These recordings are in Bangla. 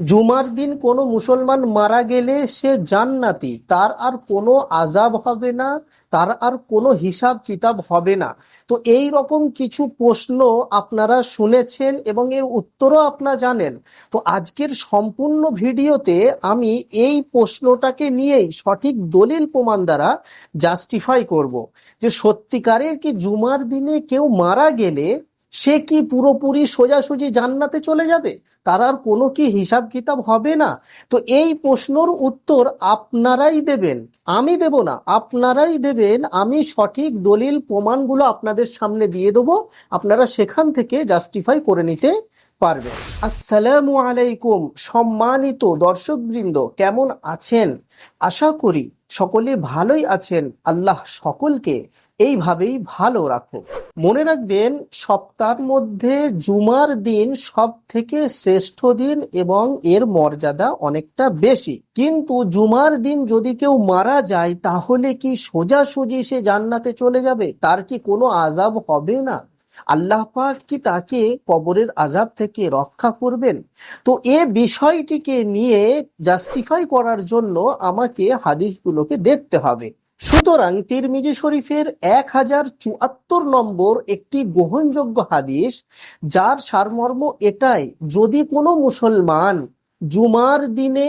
জুমার দিন কোনো মুসলমান মারা গেলে সে জান্নাতি, তার আর কোনো আজাব হবে না, তার আর কোনো হিসাব কিতাব হবে না। তো এই রকম কিছু প্রশ্ন আপনারা শুনেছেন এবং এর উত্তরও আপনারা জানেন। তো আজকের সম্পূর্ণ ভিডিওতে আমি এই প্রশ্নটাকে নিয়েই সঠিক দলিল প্রমাণ দ্বারা জাস্টিফাই করব যে সত্যিকারের কি জুমার দিনে কেউ মারা গেলে সে কি পুরোপুরি সোজাসুজি জান্নাতে চলে যাবে? তার আর কোনো কি হিসাব কিতাব হবে না? তো এই প্রশ্নর উত্তর আপনারাই দেবেন, আমি দেব না, আপনারাই দেবেন, আমি সঠিক দলিল প্রমাণগুলো আপনাদের সামনে দিয়ে দেবো। আপনারা সেখান থেকে জাস্টিফাই করে নিতে পারবেন আসসালামু আলাইকুম, সম্মানিত দর্শকবৃন্দ, কেমন আছেন? আশা করি সকলে ভালোই আছেন। আল্লাহ সকলকে এইভাবেই ভালো রাখো মনে রাখবেন, সপ্তাহের মধ্যে জুমার দিন সব থেকে শ্রেষ্ঠ দিন এবং এর মর্যাদা অনেকটা বেশি। কিন্তু জুমার দিন যদি কেউ মারা যায়, তাহলে কি সোজাসুজি সে জান্নাতে চলে যাবে? তার কি কোনো আজাব হবে না? আল্লাহ পাক কি তাকে কবরের আজাব থেকে রক্ষা করবেন? তো এ বিষয়টিকে নিয়ে জাস্টিফাই করার জন্য আমাকে হাদিসগুলোকে দেখতে হবে। সুতরাং তিরমিজি শরীফের এক হাজার চুয়াত্তর নম্বর একটি গ্রহণযোগ্য হাদিস, যার সারমর্ম এটাই, যদি কোনো মুসলমান জুমার দিনে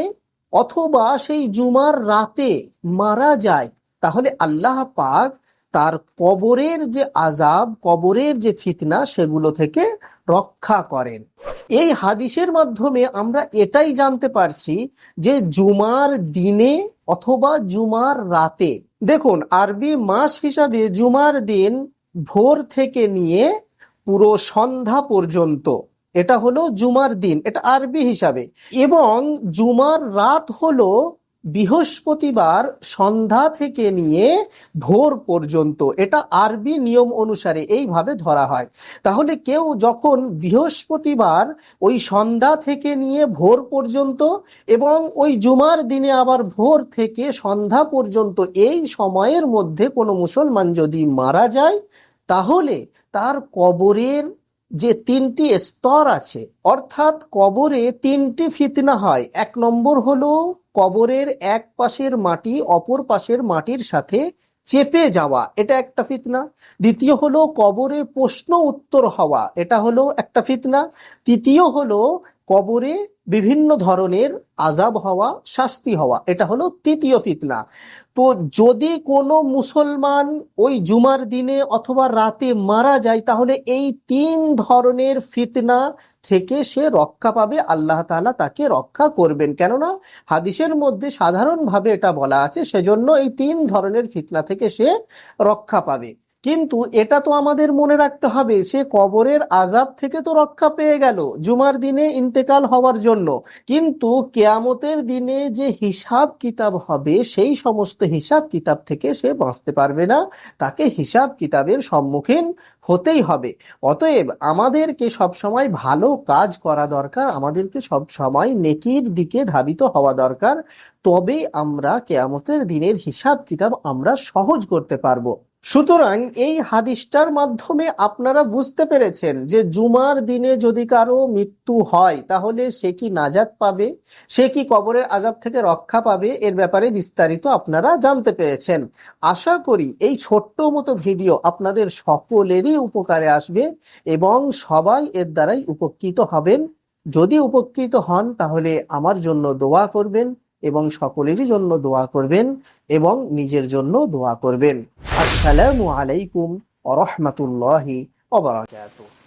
অথবা সেই জুমার রাতে মারা যায়, তাহলে আল্লাহ পাক তার কবরের যে আজাব কবরের যে ফিতনা, সেগুলো থেকে রক্ষা করেন। এই হাদিসের মাধ্যমে আমরা এটাই জানতে পারছি যে জুমার দিনে অথবা জুমার রাতে, দেখুন, আরবি মাস হিসাবে জুমার দিন ভোর থেকে নিয়ে পুরো সন্ধ্যা পর্যন্ত, এটা হলো জুমার দিন, এটা আরবি হিসাবে। এবং জুমার রাত হলো বৃহস্পতিবার সন্ধ্যা থেকে নিয়ে ভোর পর্যন্ত, এটা আরবি নিয়ম অনুসারে এইভাবে ধরা হয়। তাহলে কেউ যখন বৃহস্পতিবার ওই সন্ধ্যা থেকে নিয়ে ভোর পর্যন্ত এবং ওই জুমার দিনে আবার ভোর থেকে সন্ধ্যা পর্যন্ত এই সময়ের মধ্যে কোনো মুসলমান যদি মারা যায়, তাহলে তার কবরের যে তিনটি স্তর আছে, অর্থাৎ কবরে তিনটি ফিতনা হয়। এক নম্বর হলো কবরের এক পাশের মাটি অপর পাশের মাটির সাথে চেপে যাওয়া। এটা একটা ফিতনা। দ্বিতীয় হলো কবরে প্রশ্ন উত্তর হওয়া। এটা হলো একটা ফিতনা। তৃতীয় হলো কবরে বিভিন্ন ধরনের আজাব হওয়া, শাস্তি হওয়া, এটা হলো তৃতীয় ফিতনা। তো যদি কোনো মুসলমান ওই জুমার দিনে অথবা রাতে মারা যায়, তাহলে এই তিন ধরনের ফিতনা থেকে সে রক্ষা পাবে, আল্লাহ তাআলা তাকে রক্ষা করবেন। কেননা হাদিসের মধ্যে সাধারণভাবে এটা বলা আছে, সেজন্য এই তিন ধরনের ফিতনা থেকে সে রক্ষা পাবে। কিন্তু এটা তো আমাদের মনে রাখতে হবে, সে কবরের আজাব থেকে তো রক্ষা পেয়ে গেল, জুমার দিনে ইন্তেকাল হওয়ার জন্য। কিন্তু কেয়ামতের দিনে যে হিসাব কিতাব হবে, সেই সমস্ত হিসাব কিতাব থেকে সে বাঁচতে পারবে না, তাকে হিসাব কিতাবের সম্মুখীন হতেই হবে। অতএব আমাদেরকে সবসময় ভালো কাজ করা দরকার, আমাদেরকে সব সময় নেকির দিকে ধাবিত হওয়া দরকার। তবে আমরা কেয়ামতের দিনের হিসাব কিতাব আমরা সহজ করতে পারব। সুতরাং এই হাদিসটার মাধ্যমে আপনারা বুঝতে পেরেছেন যে জুমার দিনে যদি কারও মৃত্যু হয়, তাহলে সে কি নাজাত পাবে? সে কি কবরের আজাব থেকে রক্ষা পাবে? এর ব্যাপারে বিস্তারিত আপনারা জানতে পেরেছেন। আশা করি এই ছোট্ট মতো ভিডিও আপনাদের সকলেরই উপকারে আসবে এবং সবাই এর দ্বারাই উপকৃত হবেন। যদি উপকৃত হন, তাহলে আমার জন্য দোয়া করবেন। এবং সকলেরই জন্য দোয়া করবেন এবং নিজের জন্য দোয়া করবেন। আসসালামু আলাইকুম বারাকাতুহু।